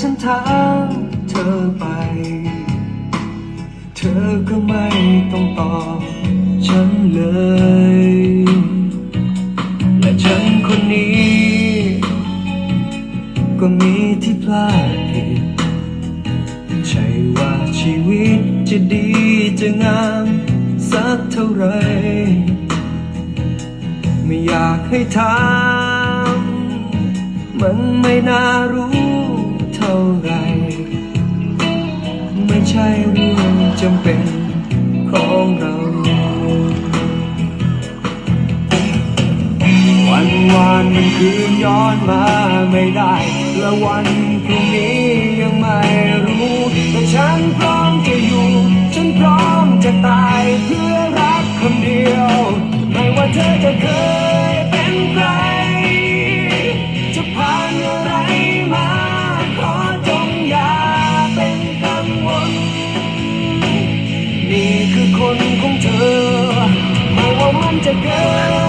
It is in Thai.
ฉันถามเธอไป เธอก็ไม่ต้องตอบฉันเลย และฉันคนนี้ ก็มีที่พลาดผิดใช่ว่าชีวิตจะดีจะงามสักเท่าไร ไม่อยากให้ถามมันไม่น่ารู้ ท่าไร ไม่ใช่เรื่องจำเป็นของเรา วันวานมันคืนย้อนมาไม่ได้ และวันพรุ่งนี้ยังไม่รู้แต่ฉันพร้อมจะอยู่ ฉันพร้อมจะตายเพื่อรักคนเดียว ไม่ว่าเธอจะเคย คือคนของเธอไม่ว่ามันจะเกิด